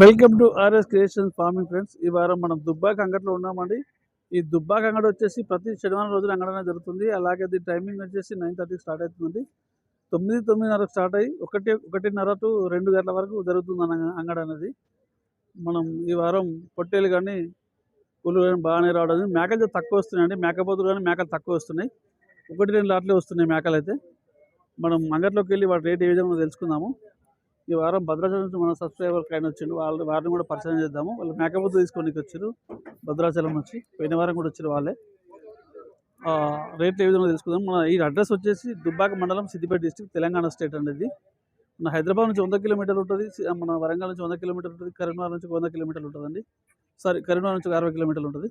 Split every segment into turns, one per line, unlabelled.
Welcome to R S creation farming friends ఈ వారం మనం దుబ్బాక అంగట్లో ఉన్నామండి. ఈ దుబ్బాక అంగడి వచ్చేసి ప్రతి శనివారం రోజున అంగడనే జరుగుతుంది. అలాగే దీని టైమింగ్ వచ్చేసి నైన్ థర్టీకి స్టార్ట్ అవుతుందండి. తొమ్మిది తొమ్మిదిన్నరకు స్టార్ట్ అయ్యి ఒకటి ఒకటిన్నర టు రెండు గంటల వరకు జరుగుతుంది అంగడ అనేది. మనం ఈ వారం పొట్టేలు కానీ కూలు కానీ బాగానే రావడం మేకలు తక్కువ వస్తున్నాయండి. మేకపోతులు కానీ మేకలు తక్కువ వస్తున్నాయి. ఒకటి రెండు లాట్లే వస్తున్నాయి మేకలు అయితే మనం అంగట్లోకి వెళ్ళి వాటి రేట్ ఏ విధంగా తెలుసుకుందాము. ఈ వారం భద్రాచలం నుంచి మన సబ్స్క్రైబర్ ఆయన వచ్చిండు. వాళ్ళు వారిని కూడా పరిచయం చేద్దాము. వాళ్ళు మేకపోతు తీసుకోనికి వచ్చారు భద్రాచలం నుంచి. పోయిన వారం కూడా వచ్చారు వాళ్ళే. రేట్లు ఏ విధంగా తెలుసుకుందాం. మన ఈ అడ్రస్ వచ్చేసి దుబ్బాక మండలం సిద్దిపేట డిస్టిక్ తెలంగాణ స్టేట్ అనేది మన హైదరాబాద్ నుంచి వంద కిలోమీటర్లు ఉంటుంది. మన వరంగల్ నుంచి వంద కిలోమీటర్లు ఉంటుంది. కరీంనగర్ నుంచి వంద కిలోమీటర్లు ఉంటుందండి. సారీ కరీంనగర్ నుంచి అరవై కిలోమీటర్లు ఉంటుంది.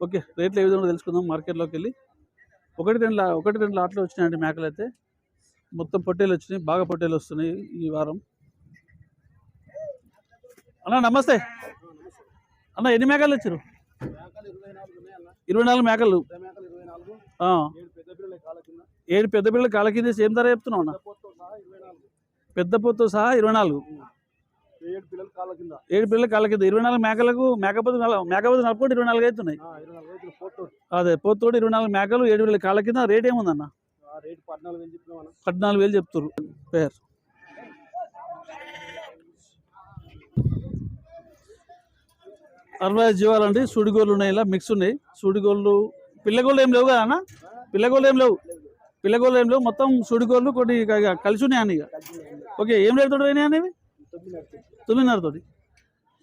ఓకే రేట్లు ఏ విధంగా తెలుసుకుందాం మార్కెట్లోకి వెళ్ళి ఒకటి రెండు లా ఒకటి రెండు లాట్లు వచ్చినాయండి మేకలు అయితే మొత్తం పొట్టేలు వచ్చినాయి బాగా పొట్టేలు వస్తున్నాయి ఈ వారం. అన్న నమస్తే. అన్న ఎన్ని మేకలు వచ్చారు ఇరవై నాలుగు మేకలు. ఏడు పెద్ద పిల్లలు కాల కింద ఏం ధర చెప్తున్నావు అన్న. పెద్ద పొత్తు సహా ఇరవై నాలుగు.
ఏడు పిల్లలు కాళ్ళ కింద.
ఇరవై నాలుగు మేకలకు మేకపోతు మేకపోతు నలుపుకుంటే ఇరవై నాలుగు అవుతున్నాయి. అదే పొత్తోడు ఇరవై నాలుగు మేకలు ఏడు పిల్లల కాల కింద రేట్ ఏముందన్న?
పద్నాలుగు వేలు
చెప్తారు పేరు? అరవై ఐదు జీవాలండి సుడిగోళ్ళు ఉన్నాయి ఇలా మిక్స్ ఉన్నాయి. సుడిగోళ్ళు పిల్లగోళ్ళు ఏం లేవు కదా అన్న? పిల్లగోళ్ళు ఏం లేవు. పిల్లగోళ్ళు ఏం లేవు. మొత్తం సుడిగోళ్ళు కొన్ని కలిసి ఉన్నాయి ఇక. ఓకే ఏం రేటు తోటి పోయినాయి అనేవి తొమ్మిదిన్నరతోటి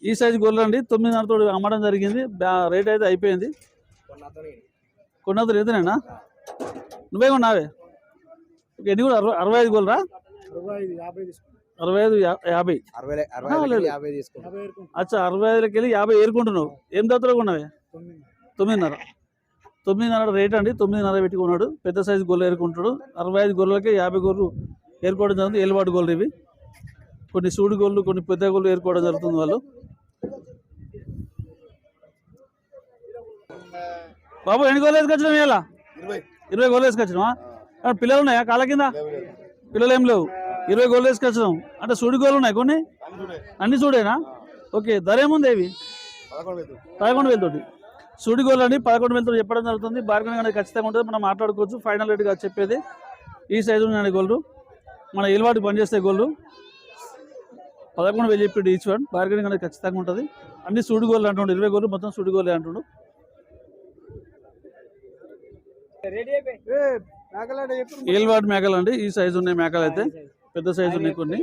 ఈ సైజు గోళ్ళు అండి. తొమ్మిదిన్నరతో అమ్మడం జరిగింది. రేట్ అయితే అయిపోయింది. కొన్నది రేతనేనా నువ్వే కొన్నావే? ఎన్ని కూడా అరవై అరవై ఐదు గోళ్ళరా
అరవై ఐదు యాభై
అచ్చా అరవై ఐదులకి వెళ్ళి యాభై ఏరుకుంటున్నావు. ఏం దత్తలో కొన్నావే?
తొమ్మిది.
తొమ్మిదిన్నర. తొమ్మిదిన్నర రేట్ అండి. తొమ్మిదిన్నర పెట్టుకున్నాడు పెద్ద సైజు గొర్రెలు ఏరుకుంటాడు అరవై ఐదు గొర్రెలకి యాభై గొర్రెలు ఏరుకోవడం జరుగుతుంది. ఏలుబాటు గొర్రెలు ఇవి. కొన్ని సూడి గొర్రెలు కొన్ని పెద్ద గొర్రెలు ఏరుకోవడం జరుగుతుంది వాళ్ళు. బాబు ఎన్ని గొర్రెలు వేసుకొచ్చినావు ఇలా
ఇరవై.
ఇరవై గొర్రెలు వేసుకొచ్చినావా? ఆ, పిల్లలు ఉన్నాయా? కాళ్ళ కింద? పిల్లలు ఏం లేవు. ఇరవై గోళ్ళు వేసుకొచ్చినాం. అంటే సూడి గోళ్ళు ఉన్నాయి కొన్ని? అన్ని చూడేనా ఓకే ధర ఏముంది ఇవి?
పదకొండు వేలు.
పదకొండు వేలతోటి సూడి గోళ్ళు అండి పదకొండు వేలతో చెప్పడం జరుగుతుంది. బార్గెన్ అనేది ఖచ్చితంగా ఉంటుంది. మనం మాట్లాడుకోవచ్చు. ఫైనల్ రేట్గా చెప్పేది. ఈ సైజు ఉన్నాయండి గోళ్ళు మన ఇలవాటు పనిచేస్తే గోళ్ళు పదకొండు వేలు చెప్పి ఈచ్ వన్. బార్గెనింగ్ అనేది ఖచ్చితంగా ఉంటుంది. అన్ని సూడి గోళ్ళు అంటుండు. ఇరవై గోళ్ళు మొత్తం సూడి గోళ్ళే అంటుండు. ఏల్వాడ్ మేకలు అండి ఈ సైజు ఉన్నాయి మేకలు అయితే. పెద్ద సైజు ఉన్నాయి కొన్ని.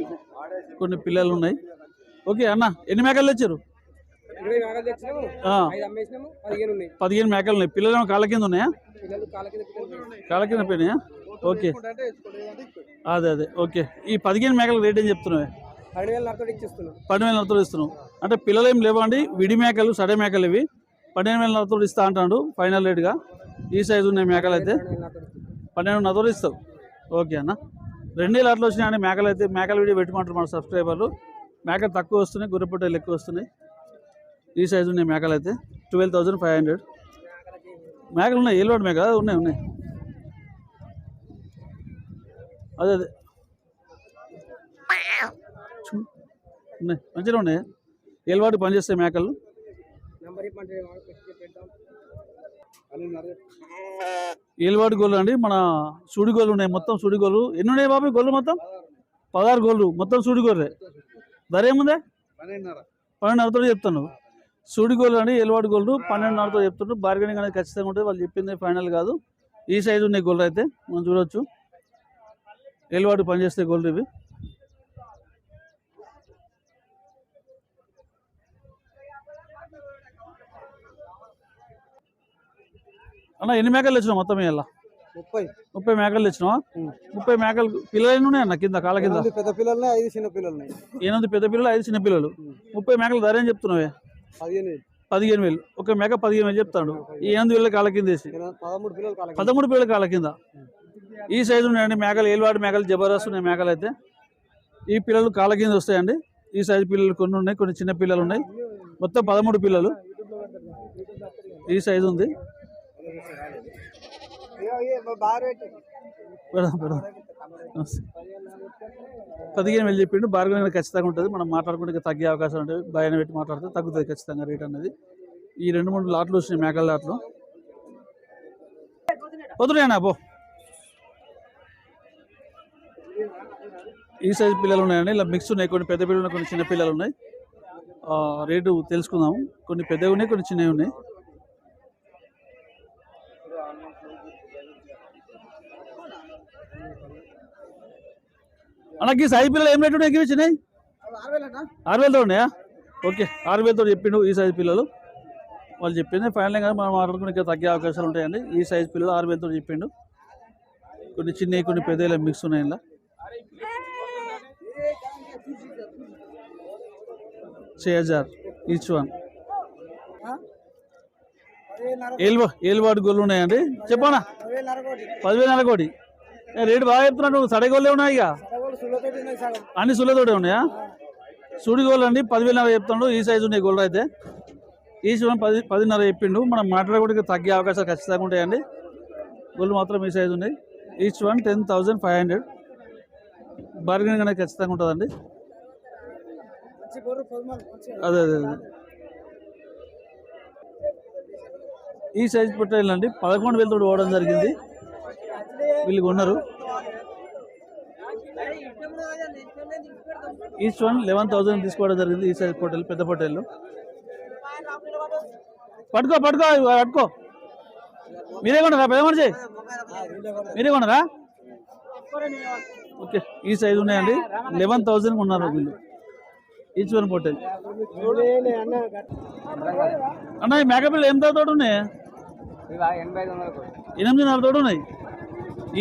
కొన్ని పిల్లలు ఉన్నాయి. ఓకే అన్న ఎన్ని మేకలు తెచ్చారు?
పదిహేను
మేకలు ఉన్నాయి. పిల్లలు ఏమో కాళ్ళ కింద ఉన్నాయా?
కాళ్ళ కింద
పోయినాయా? ఓకే. అదే అదే. ఓకే. ఈ పదిహేను మేకలు రేట్ ఏం చెప్తున్నావే?
పన్నెండు వేల నరతో
ఇస్తున్నావు. అంటే పిల్లలు ఏం లేవండి. విడి మేకలు సడే మేకలు ఇవి. పన్నెండు వేల నరతో ఇస్తా అంటాడు ఫైనల్ రేట్గా. ఈ సైజు ఉన్నాయి మేకలు అయితే.
పన్నెండు వేల
ఇస్తావు. ఓకే అన్న. రెండే లాట్లు వచ్చినాయండి మేకలు అయితే మేకల వీడియో పెట్టుకుంటారు మన సబ్స్క్రైబర్లు. మేకలు తక్కువ వస్తున్నాయి గొర్రెపొట్టలు ఎక్కువ వస్తున్నాయి. ఈ సైజు ఉన్నాయి మేకలు అయితే ట్వెల్వ్ థౌజండ్ ఫైవ్ హండ్రెడ్ మేకలు ఉన్నాయి ఏలువాడు మేక ఉన్నాయి ఉన్నాయి. అదే అదే. ఉన్నాయి మంచిగా ఉన్నాయి. ఏలవాటు పనిచేస్తాయి మేకలు
నంబర్ ఇవ్వమంటే వాడు పెట్టి పెడతాం
పన్నెండున్నర చెప్పు.
ఏలువాడి గోళ్ళు అండి. మన సుడి గోళ్ళు ఉన్నాయి. మొత్తం సుడి గోళ్ళు ఎన్ని ఉన్నాయి బాబు గోళ్ళు మొత్తం? పదహారు గోళ్ళు మొత్తం సుడి గోళ్ళే ధర ఏముందే? పన్నెండున్నరతో చెప్తాను సూడి గోల్డ్ అండి ఎలవాడి గోల్లు పన్నెండున్నరతో చెప్తుండ్రు బార్గెనింగ్ అనేది ఖచ్చితంగా ఉంటుంది. వాళ్ళు చెప్పింది ఫైనల్ కాదు. ఈ సైజు ఉన్నాయి గోల్డ్ అయితే. మనం చూడొచ్చు. ఎలవాడు పనిచేస్తే గోల్డ్ ఇవి. అన్న ఎన్ని మేకలు తెచ్చినావు మొత్తం ఇలా
ముప్పై.
ముప్పై మేకలు తెచ్చినావా? ముప్పై మేకలు పిల్లలు ఎన్ని ఉన్నాయి అన్న కింద కాళ్ళ కింద?
పెద్ద పిల్లలు ఐదు చిన్న పిల్లలు ఉన్నాయి.
ఎనిమిది పెద్ద పిల్లలు ఐదు చిన్న పిల్లలు. ముప్పై మేకలు ధర ఏం చెప్తున్నావే?
పదిహేను వేలు.
పదిహేను వేలు. ఒక మేక పదిహేను వేలు చెప్తాడు. ఈ ఎనిమిది వేల కాళ్ళ కింద వేసి.
పదమూడు పిల్లలు కాళ్ళ కింద.
ఈ సైజు ఉన్నాయండి మేకలు ఏలువాడి మేకలు జబర్దస్త్ ఉన్నాయి మేకలు అయితే. ఈ పిల్లలు కాళ్ళ కింద వస్తాయండి. ఈ సైజు పిల్లలు కొన్ని ఉన్నాయి కొన్ని చిన్న పిల్లలు ఉన్నాయి. మొత్తం పదమూడు పిల్లలు. ఈ సైజు ఉంది. పెడదాం పెడదాం. పదిహేను వేలు చెప్పిండు బార్గెన్ అనేది ఖచ్చితంగా ఉంటుంది. మనం మాట్లాడుకుంటే తగ్గే అవకాశం ఉంటుంది. భయాన్ని పెట్టి మాట్లాడితే తగ్గుతుంది ఖచ్చితంగా రేట్ అనేది. ఈ రెండు మూడు లాట్లు వచ్చినాయి మేకల లాట్లు. వదిలేనా పో. ఈ సైజ్ పిల్లలు ఉన్నాయండి. ఇలా మిక్స్ ఉన్నాయి. కొన్ని పెద్ద పిల్లలు ఉన్నాయి కొన్ని చిన్న పిల్లలు ఉన్నాయి. రేటు తెలుసుకుందాము. కొన్ని పెద్దవి ఉన్నాయి కొన్ని చిన్నవి ఉన్నాయి. అన్నకి ఈ సైజ్ పిల్లలు ఏం రేటు ఉన్నాయి ఇవి చిన్నవి ఆరు వేలతో ఉన్నాయా ఓకే ఆరు వేలతో చెప్పిండు ఈ సైజ్ పిల్లలు వాళ్ళు చెప్పింది ఫైనల్ కదా మనం మాట్లాడుకుని ఇంకా తగ్గే అవకాశాలు ఉంటాయండి ఈ సైజ్ పిల్లలు ఆరు వేలతో చెప్పిండు కొన్ని చిన్నవి కొన్ని పెద్దవి మిక్స్ ఉన్నాయి ఇలా छः हजार ఈచ్ వన్ ఏలు ఏలువాడు గొల్లు ఉన్నాయండి. చెప్పనా? పదివేల కోటి రేటు బాగా చెప్తున్నాడు సడే గోళ్ళే ఉన్నాయి ఇక. అన్ని సుల్లతోటే ఉన్నాయా? సుడి గోళ్ళు అండి పదివేల చెప్తాడు. ఈ సైజు ఉన్నాయి గోళ్ళు అయితే. ఈచ్ వన్ పది పదిన్నర చెప్పిండు. మనం మాట్లాడకుండా తగ్గే అవకాశాలు ఖచ్చితంగా ఉంటాయండి. గోళ్ళు మాత్రం ఈ సైజు ఉన్నాయి. Each one ten thousand five hundred bargaining అనేది ఖచ్చితంగా ఉంటుందండి. అదే అదే అదే. ఈ సైజ్ పొట్టేళ్ళండి పదకొండు వేలతో పోవడం జరిగింది. వీళ్ళు కొన్నారు. ఈచ్ వన్ లెవెన్ థౌసండ్ తీసుకోవడం జరిగింది ఈ సైజ్ పొట్టేలు పెద్ద పొట్టేళ్ళు. పట్టుకో పట్టుకో ఇవి పట్టుకో. మీరే కొనరా పెద్ద మనిషి? మీరే కొనరా ఓకే ఈ సైజ్ ఉన్నాయండి. లెవెన్ థౌసండ్ ఉన్నారు వీళ్ళు. ఈచ్ వన్ పొట్టేలు అన్న. ఈ మేకపిల్లలు ఎంత తోడు ఉన్నాయి? ఎనిమిదిన్నర తోడు ఉన్నాయి.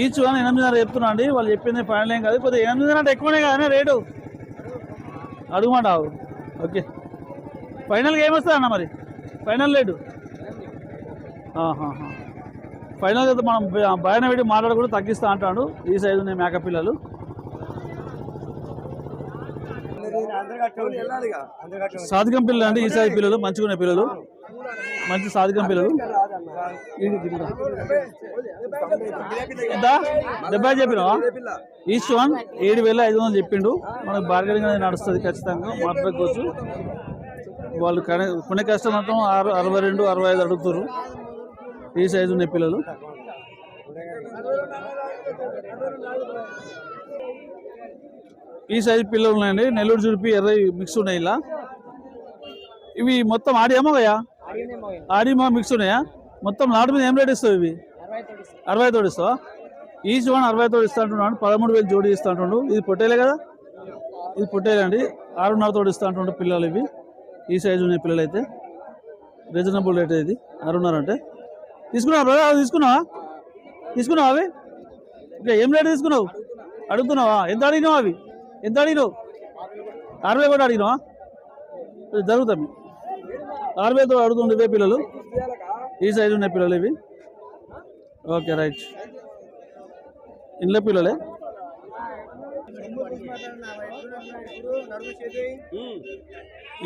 ఈచ్ వన్ ఎనిమిదిన్నర చెప్తున్నా అండి. వాళ్ళు చెప్పింది ఫైనల్ ఏం కాదు. కొద్దిగా ఎనిమిదిన్నర అంటే ఎక్కువనే కదా రేటు. అడుగుమంటావు. ఓకే. ఫైనల్గా ఏమొస్తుంది అన్న మరి? Final rate. ఫైనల్గా అయితే మనం బయట పెట్టి మాట్లాడకుండా తగ్గిస్తా అంటాడు. ఈ సైజు ఉన్నాయి మేక పిల్లలు సాధికం పిల్లలు అండి ఈ సైజు పిల్లలు మంచిగా పిల్లలు. మంచి సాధికం పిల్లలు. ఎంత డెబ్బై చెప్పినావా? ఈచ్ వన్ ఏడు వేల ఐదు వందలు చెప్పిండు. మనకు బార్గెనింగ్ అనేది నడుస్తుంది ఖచ్చితంగా మాట్లాడుకోవచ్చు వాళ్ళు కనే- కొనే కష్టం మొత్తం ఆరు అరవై రెండు అరవై ఐదు అడుగుతారు ఈ సైజు ఉన్నాయి పిల్లలు. ఈ సైజు పిల్లలు ఉన్నాయండి. నెల్లూరు చుడిపి ఎర్ర మిక్స్ ఉన్నాయి ఇలా. ఇవి మొత్తం ఆడియామో కదా ఆడిమా మిక్స్ ఉన్నాయా? మొత్తం నాటు మీద ఏం రేట్ ఇస్తావు ఇవి? అరవై తోడు ఇస్తావా? ఈచ్ వన్ అరవై తోడు ఇస్తా అంటున్నాడు. పదమూడు వేలు జోడి ఇస్తా అంటుండు ఇది పొట్టేలే కదా? ఇది పొట్టేలే అండి. ఆరున్నర తోడు ఇస్తా అంటుండు పిల్లలు ఇవి. ఈ సైజు ఉన్నాయి పిల్లలు అయితే రీజనబుల్ రేట్ ఇది. ఆరున్నర అంటే. తీసుకున్నావా బ్రదర్ అవి తీసుకున్నావా? తీసుకున్నావా అవి? ఇంకా ఏం రేట్ తీసుకున్నావు? అడుగుతున్నావా? ఎంత అడిగినావు అవి? ఎంత అడిగినావు? అరవై కూడా అడిగినావా? జరుగుతాం జరుగుతాయి ఆరు అడుగుతుండే ఇవే పిల్లలు. ఈ సైజు ఉన్నాయి పిల్లలు ఇవి. Okay right. ఇంట్లో పిల్లలే.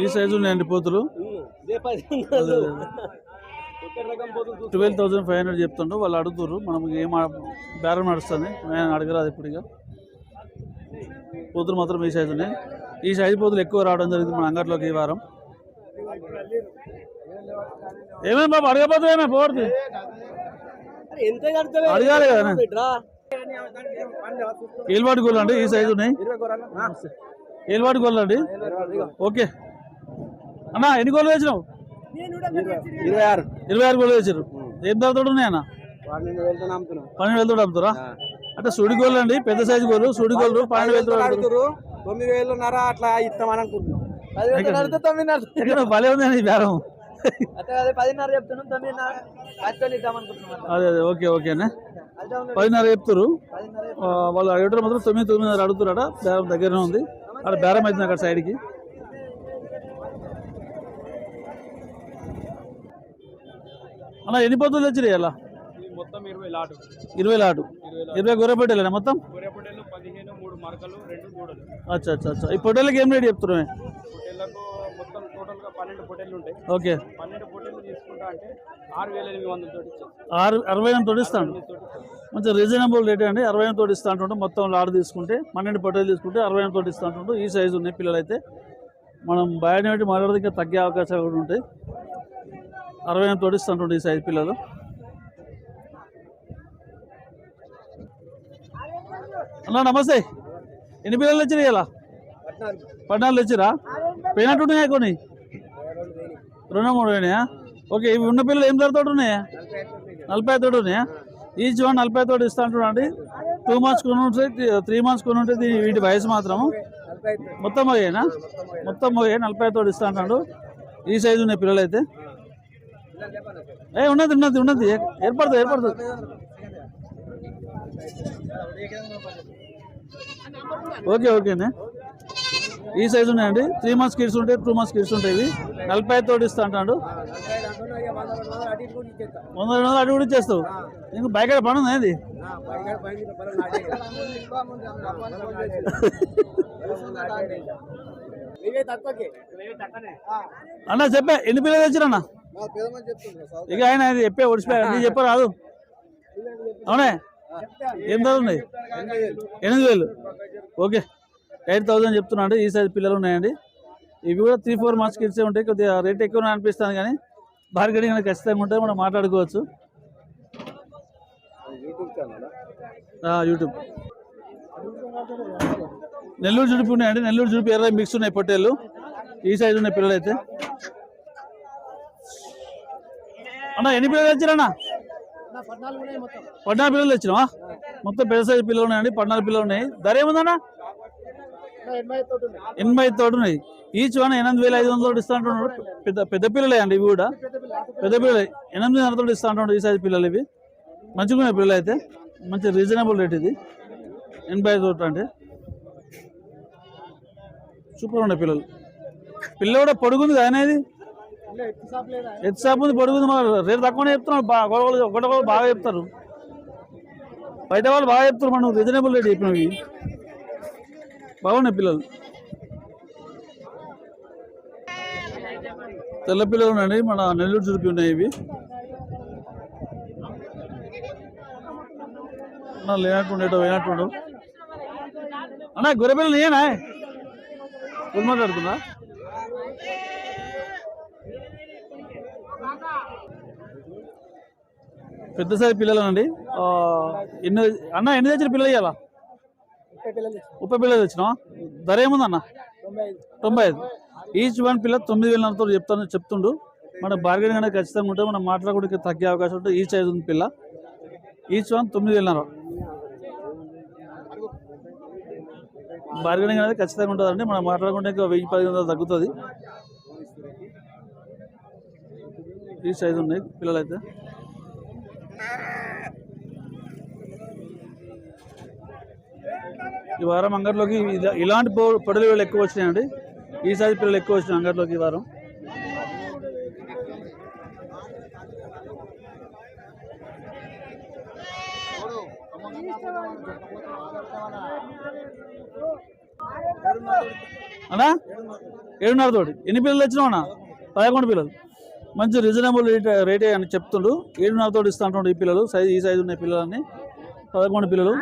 ఈ సైజు ఉన్నాయండి పోతులు. ట్వెల్వ్ థౌసండ్ ఫైవ్ హండ్రెడ్ చెప్తుండ్రు. వాళ్ళు అడుగుతున్నారు మనం ఏం బేరం నడుస్తుంది. నేను అడగరాదు ఇప్పుడు ఇక పోతులు మాత్రం ఈ సైజు ఉన్నాయి. ఈ సైజు పోతులు ఎక్కువ రావడం జరిగింది మన అంగట్లోకి ఈ వారం. ఏమేమి బాబు? అడగపోతే ఏమే
కడతావే?
అడగాలి కదా. ఏల్వాడి గోళ్ళు అండి ఈ సైజు ఉన్నాయి. ఏల్వాడి గోళ్ళు అండి. ఓకే. అన్న ఎన్ని గోళ్ళు వేసినావు
ఇరవై. ఆరు.
ఇరవై ఆరు గోళ్ళు వేసారు ఏం ధరతో ఉన్నాయి అన్న?
పన్నెండు వేలతో
అమ్ముతారా అంటే సుడి గోళ్ళు అండి పెద్ద సైజు గోళ్ళు సుడి గోళ్ళు పన్నెండు వేలతో.
అడుగుతారు తొమ్మిది వేలున్నర అట్లా ఇస్తామని అనుకుంటున్నాం.
భలే ఉంది అండి ఈ బేరం.
పదిన్నర చెప్తున్నాం తొమ్మిదిన్నర కట్టుకొని ఇద్దామనుకుంటున్నాం
అదే అదే ఓకే ఓకేనే పదిన్నర చెప్తారు వాళ్ళు అడగడం మాత్రం తొమ్మిది తొమ్మిదిన్నర అడుగుతారట బేరం దగ్గరనే ఉంది. అక్కడ బేరం అవుతుంది అక్కడ సైడ్కి అన్న ఎన్ని పొద్దులు తెచ్చినాయి అలా
ఇరవై లాటు.
ఇరవై గొర్రె పొట్టేలేనా మొత్తం అచ్చా అచ్చా అచ్చా. ఈ పొట్టేలకి ఏం రేట్
ఉంటాయి.
ఓకే. అరవై ఎనిమిది మంచి రీజనబుల్ రేట్ అండి. అరవై ఎనిమిది తోటి ఇస్తా అంటుంటే మొత్తం లాడ్ తీసుకుంటే పన్నెండు పొట్టేలు తీసుకుంటే అరవై ఎనిమిది తోటి ఇస్తా అంటుంటే ఈ సైజు ఉన్నాయి పిల్లలు అయితే మనం బయట పెట్టి మాట్లాడితే ఇంకా తగ్గే అవకాశాలు కూడా ఉంటాయి. అరవై ఎనిమిది తోటి ఇస్తా అంటుండే ఈ సైజు పిల్లలు. అన్నా నమస్తే. ఎన్ని పిల్లలు వచ్చినాయి ఇలా పద్నాలుగు వచ్చిరా పోయినట్టున్నాయా కొన్ని? రెండు మూడు అయినాయా ఓకే ఇవి ఉన్న పిల్లలు ఏం ధరతోటి ఉన్నాయా? నలభై తోటి ఉన్నాయా? ఈచ్ వన్ నలభై తోటి ఇస్తా అంటున్నాండి టూ మంత్స్ కొని ఉంటుంది త్రీ మంత్స్ కొని ఉంటుంది వీటి వయసు మాత్రము మొత్తం పోయేనా? మొత్తం పోయే నలభై తోటి ఇస్తా అంటాడు ఈ సైజు ఉన్నాయి పిల్లలు అయితే ఏ ఉన్నది ఉన్నది ఉన్నది. ఏర్పడుతుంది ఏర్పడుతుంది ఓకే ఓకేనే. ఈ సైజు ఉన్నాయండి. త్రీ మంత్స్ కిడ్స్ ఉంటాయి టూ మంత్స్ కిడ్స్ ఉంటాయి ఇవి. నలభై తోటి ఇస్తా అంటాడు. వంద రెండు వందలు అటు కూడా ఇచ్చేస్తావు. నీకు బయట పని ఉంది అన్న చెప్పే. ఎన్ని పిల్లలు తెచ్చిరన్న? ఇక ఆయన చెప్పే ఒడిసిపోయాడు నీ చెప్పరాదు. అవునే? ఏం ధర ఉన్నాయి? ఎనిమిది వేలు. ఓకే. ఎయిట్ థౌసండ్ చెప్తున్నాడు ఈ సైజ్ పిల్లలు ఉన్నాయండి. ఇవి కూడా త్రీ ఫోర్ మంత్స్ కిడ్స్ ఉంటాయి. కొద్దిగా రేట్ ఎక్కువ అనిపిస్తాను కానీ బార్గెనింగ్ అనేది ఖచ్చితంగా ఉంటే మనం మాట్లాడుకోవచ్చు. యూట్యూబ్ నెల్లూరు జుడిపి ఉన్నాయండి. నెల్లూరు జుడిపి ఎర్ర మిక్స్ ఉన్నాయి పొట్టేళ్ళు. ఈ సైజు ఉన్నాయి పిల్లలు అయితే అన్న ఎన్ని పిల్లలు వచ్చారన్నా పద్నాలుగు పిల్లలు తెచ్చినావా? మొత్తం పెద్ద సైజు పిల్లలు ఉన్నాయండి పద్నాలుగు పిల్లలు ఉన్నాయి. ధర ఏముందన్నా? ఎనభై తోటి ఉన్నాయి. ఈచ్ వన్ ఎనిమిది వేల ఐదు వందలు ఇస్తా అంటున్నాడు. పెద్ద పెద్ద పిల్లలే అండి ఇవి కూడా. పెద్ద పిల్లలే ఎనిమిదిన్నర తోటి ఇస్తా అంటున్నాడు ఈ సైజు పిల్లలు ఇవి. మంచిగా ఉన్నాయి పిల్లలు అయితే. మంచి రీజనబుల్ రేట్ ఇది. ఎనభై ఐదు తోటి అంటే. సూపర్ ఉన్నాయి పిల్లలు. పిల్ల కూడా పొడుగుంది కదా అనేది? ఎత్తు ఉంది పొడుగుంది మరి రేటు తక్కువనే చెప్తున్నారు బాగా గొడవలు గొడవలు బాగా చెప్తారు. బయట వాళ్ళు బాగా చెప్తారు మనం రీజనబుల్ రేట్ చెప్పినవి. బాగున్నాయి పిల్లలు. తెల్ల పిల్లలు ఉన్నాయండి మన నెల్లూరు చురుపి ఉన్నాయి ఇవి. అన్న లేనట్టుండేటో లేనట్టుండు అన్న గొర్రె పిల్లలు నేనా మాట్లాడుతున్నా? పెద్ద సైజు పిల్లలు అండి ఎన్ని అన్న ఎన్ని తెచ్చిన పిల్లలు ఇవ్వాలా ముప్పై పిల్లలు తెచ్చినా ధర ఏముంది అన్న? తొంభై ఐదు. ఈచ్ వన్ పిల్ల తొమ్మిది వేల నరతో చెప్తాను చెప్తుండు. మన బార్గెనింగ్ అనేది ఖచ్చితంగా ఉంటే మనం మాట్లాడుకోవడానికి తగ్గే అవకాశం ఉంటుంది ఈచ్ ఐదు ఉంది పిల్ల. ఈచ్ వన్ తొమ్మిది వేలన్నర బార్గెనింగ్ అనేది ఖచ్చితంగా ఉంటుందండి. మనం మాట్లాడుకుంటే ఇంకా వెయ్యి పది వందలు తగ్గుతుంది. ఈ సైజు ఉన్నాయి పిల్లలు అయితే ఈ వారం అంగట్లోకి ఇలాంటి పొ- పొడలు పిల్లలు ఎక్కువ వచ్చినాయండి. ఈ సైజు పిల్లలు ఎక్కువ వచ్చినాయి అంగట్లోకి ఈ వారం. అన్నా? ఏడున్నర తోటి. ఎన్ని పిల్లలు వచ్చినావు అన్నా? పదకొండు పిల్లలు. మంచి రీజనబుల్ రేట్ రేటే అని చెప్తుండు. ఏడున్నరతో తోటి ఇస్తా ఈ పిల్లలు. సైజ్ ఈ సైజు ఉన్నాయి పిల్లలన్నీ. పదకొండు పిల్లలు.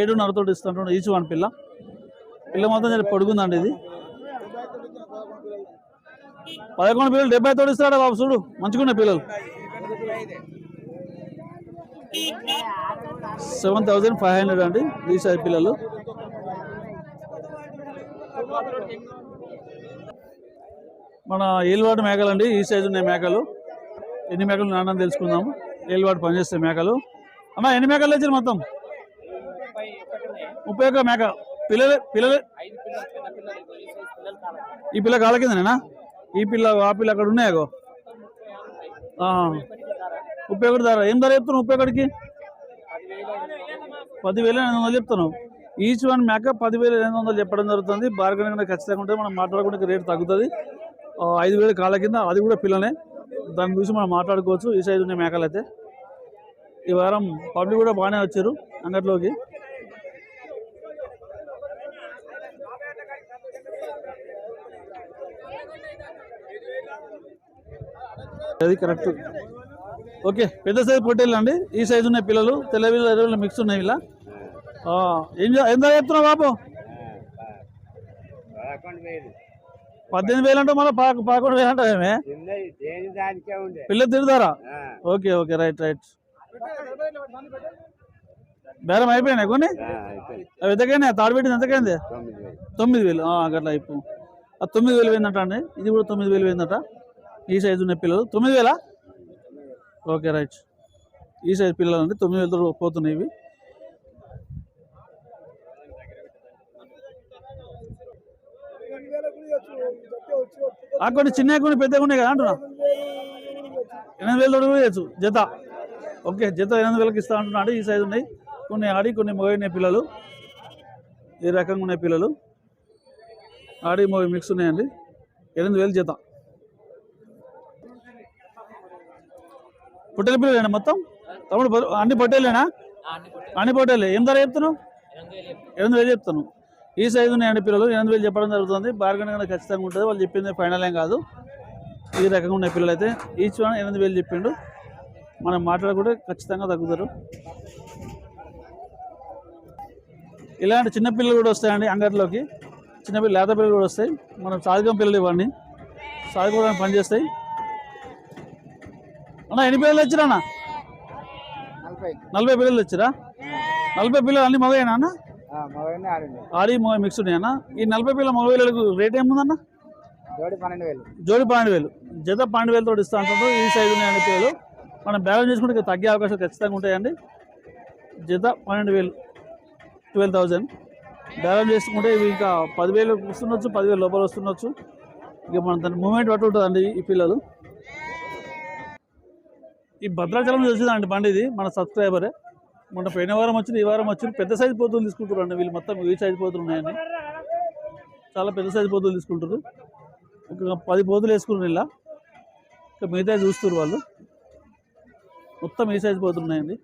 ఏడున్నరతో తోటి ఇస్తా అంటుండు ఈచ్ వన్ పిల్ల. పిల్ల మొత్తం చాలా పొడుగుందండి ఇది. పదకొండు పిల్లలు డెబ్బై తోటి ఇస్తాడా బాబు చూడు. మంచిగా ఉన్నాయి పిల్లలు. సెవెన్ థౌజండ్ ఫైవ్ హండ్రెడ్ అండి. ఈ సైజ్ పిల్లలు. మన ఏలువాడు మేకలు అండి ఈ సైజు ఉన్నాయి మేకలు. ఎన్ని మేకలు నాన్న తెలుసుకుందాము ఏలువాడు పనిచేస్తాయి మేకలు. అమ్మా ఎన్ని మేకలు తెచ్చారు మొత్తం? ముప్పై ఒక్క మేక. పిల్లలు పిల్లలు. ఈ పిల్ల కాళ్ళ కిందనేనా? ఈ పిల్ల ఆ పిల్ల అక్కడ ఉన్నాయో ముప్పై ఒకటి ధర. ఏం ధర చెప్తున్నావు ముప్పై ఒకటికి? పదివేల ఎనిమిది వందలు చెప్తున్నావు. ఈచ్ వన్ మేక పదివేల ఎనిమిది వందలు చెప్పడం జరుగుతుంది. బార్గెనింగ్ ఖచ్చితంగా ఉంటే మనం మాట్లాడుకుంటే రేట్ తగ్గుతుంది. ఐదు వేలు కాళ్ళ కింద అది కూడా పిల్లనే దాని గురించి మనం మాట్లాడుకోవచ్చు. ఈ సైజు ఉన్న మేకలు అయితే. ఈ వారం పబ్లిక్ కూడా బాగానే వచ్చారు అంగట్లోకి. అది కరెక్ట్. ఓకే పెద్ద సైజు పొట్టేళ్ళు అండి. ఈ సైజు ఉన్నాయి పిల్లలు. తెల్లవిల్ల మిక్స్ ఉన్నాయి ఇలా. ఏం ఎంత చెప్తున్నావు బాబు? పద్దెనిమిది వేలు అంటే మళ్ళీ పదకొ- పదకొండు వేలు అంటే పిల్లలు తిడతారా? Okay okay right right. బేరం అయిపోయినాయి కొన్ని? అవి ఎంతకైనా తాడుపెట్టింది ఎంతకైంది? తొమ్మిది వేలు. ఆ, అట్లా అయిపో. అది తొమ్మిది వేలు పోయిందట అండి. ఇది కూడా తొమ్మిది వేలు పోయిందట. ఈ సైజు ఉన్న పిల్లలు. తొమ్మిది వేలా? Okay right. ఈ సైజు పిల్లలు అండి తొమ్మిది వేలతో పోతున్నాయి ఇవి. ఆ కొన్ని చిన్నవి కొన్ని పెద్దగా ఉన్నాయి కదా అంటున్నా? ఎనిమిది వేలు కూడా చేయొచ్చు జత. ఓకే జత ఎనిమిది వేలకి ఇస్తా అంటున్నాడు ఈ సైజు ఉన్నాయి. కొన్ని ఆడి కొన్ని మోగిన పిల్లలు. ఈ రకంగా ఉన్నాయి పిల్లలు. ఆడి మోగి మిక్స్ ఉన్నాయండి. ఎనిమిది వేలు జత. పొట్టెల పిల్లలేనా మొత్తం? తమ్ముడు అన్ని పొట్టేలేనా? అన్ని పొట్టేలే. ఏం ధర చెప్తున్నావు? ఎనిమిది వేలు చెప్తాను ఈ సైజు ఉన్నాయండి పిల్లలు. ఎనిమిది వేలు చెప్పడం జరుగుతుంది. బార్గెన్ కన్నా ఖచ్చితంగా ఉంటుంది. వాళ్ళు చెప్పింది ఫైనల్ ఏం కాదు. ఈ రకంగా ఉన్న పిల్లలు అయితే ఈచ్ వన్ ఎనిమిది వేలు చెప్పిండు. మనం మాట్లాడుకుంటే ఖచ్చితంగా తగ్గుతారు. ఇలాంటి చిన్నపిల్లలు కూడా వస్తాయండి అంగట్లోకి. చిన్నపిల్లలు లేత పిల్లలు కూడా వస్తాయి. మనం సాధకం పిల్లలు ఇవ్వండి. సాధుకోవడానికి పనిచేస్తాయి అన్న ఎన్ని పిల్లలు వచ్చిరా అన్న?
నలభై.
పిల్లలు వచ్చిరా నలభై పిల్లలు అన్ని మగవేనా అన్న? ఆడి మగ మిక్స్ ఉన్నాయన్న? ఈ నలభై పిల్లల మగ పిల్లలకు రేట్ ఏముందన్న?
జోడి పన్నెండు వేలు.
జోడి పన్నెండు వేలు. జత పన్నెండు వేలతో ఇస్తా అంటుండ్రు ఈ సైజు ఉన్నాయండి పిల్లలు మనం బ్యాలెన్స్ చేసుకుంటే తగ్గే అవకాశాలు ఖచ్చితంగా ఉంటాయండి. జత పన్నెండు వేలు ట్వెల్వ్ థౌజండ్ బ్యాలెన్స్ చేసుకుంటే ఇవి ఇంకా పదివేలు వస్తుండొచ్చు పదివేలు లోపల వస్తుండొచ్చు. ఇక మన దాని మూమెంట్ బట్టి ఉంటుందండి ఈ పిల్లలు. ఈ భద్రాచలం వచ్చిందండి బండి ఇది మన సబ్స్క్రైబరే మొన్న పోయిన వారం వచ్చింది ఈ వారం వచ్చింది. పెద్ద సైజు పోతులు తీసుకుంటారండి వీళ్ళు మొత్తం ఈ సైజు పోతులు ఉన్నాయండి. చాలా పెద్ద సైజు పోతులు తీసుకుంటారు ఒక పది పోతులు వేసుకున్నారు ఇలా. ఇంకా మిగతా చూస్తారు వాళ్ళు. మొత్తం ఈ సైజు పోతున్నాయండి